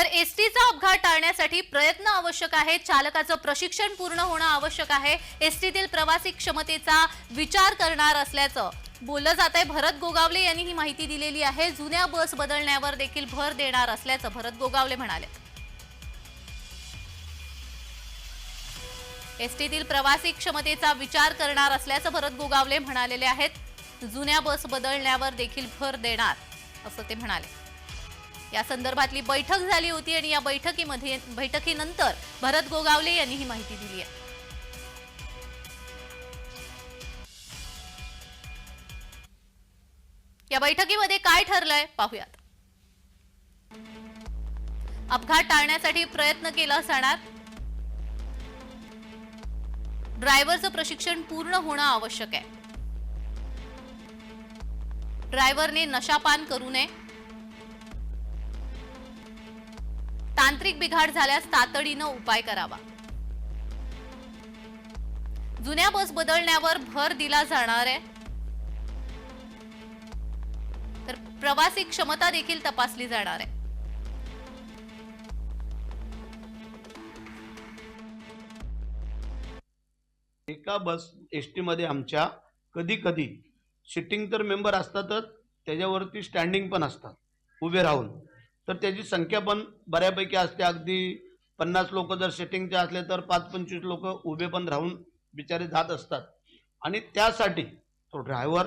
तर एसटीचा अपघात टाळण्यासाठी प्रयत्न आवश्यक आहे. चालकाचं प्रशिक्षण पूर्ण होणं आवश्यक आहे. एसटीतील प्रवासी क्षमतेचा विचार करणार असल्याचं बोललं जात आहे भरत गोगावले यांनी ही माहिती दिलेली आहे. जुन्या बस बदलण्यावर देखील भर देणार असल्याचं भरत गोगावले म्हणाले. एसटीतील प्रवासी क्षमतेचा विचार करणार असल्याचं भरत गोगावले म्हणालेले आहेत. जुन्या बस बदलण्यावर देखील भर देणार असं ते म्हणाले. या संदर्भातली बैठक झाली होती आणि या बैठकीमध्ये बैठकीनंतर भरत गोगावले यांनी ही माहिती दिली आहे. या बैठकीमध्ये काय ठरलंय पाहूयात. अपघात टाळण्यासाठी प्रयत्न केला जाणार. ड्रायव्हरचं प्रशिक्षण पूर्ण होणं आवश्यक आहे. ड्रायव्हरने नशापान करू नये. तांत्रिक बिघाड झाल्यास तातडीनं उपाय करावा. जुन्या बस बदलण्यावर भर दिला जाणार आहे. तर प्रवासी क्षमता देखील तपासली जाणार आहे. एका बस एस टीमध्ये आमच्या कधी कधी सिटिंग तर मेंबर असतातच त्याच्यावरती स्टँडिंग पण असतात. उभे राहून. तर त्याची संख्या पण बऱ्यापैकी असते. अगदी पन्नास लोक जर सेटिंगचे असले तर पाच पंचवीस लोक उभे पण राहून बिचारे जात असतात. आणि त्यासाठी तो ड्रायव्हर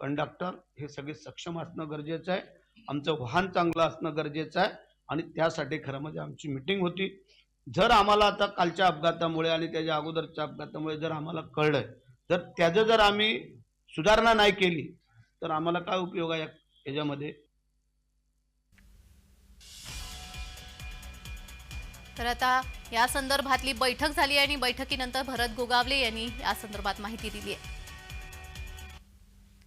कंडक्टर हे सगळे सक्षम असणं गरजेचं आहे. आमचं वाहन चांगलं असणं गरजेचं आहे. आणि त्यासाठी खरं म्हणजे आमची मिटिंग होती. जर आम्हाला आता कालच्या अपघातामुळे आणि त्याच्या अगोदरच्या अपघातामुळे जर आम्हाला कळलं तर त्याचं जर आम्ही सुधारणा नाही केली तर आम्हाला काय उपयोग आहे या- याच्यामध्ये? तर आता या संदर्भातली बैठक झाली आणि बैठकीनंतर भरत गोगावले यांनी या संदर्भात माहिती दिली आहे.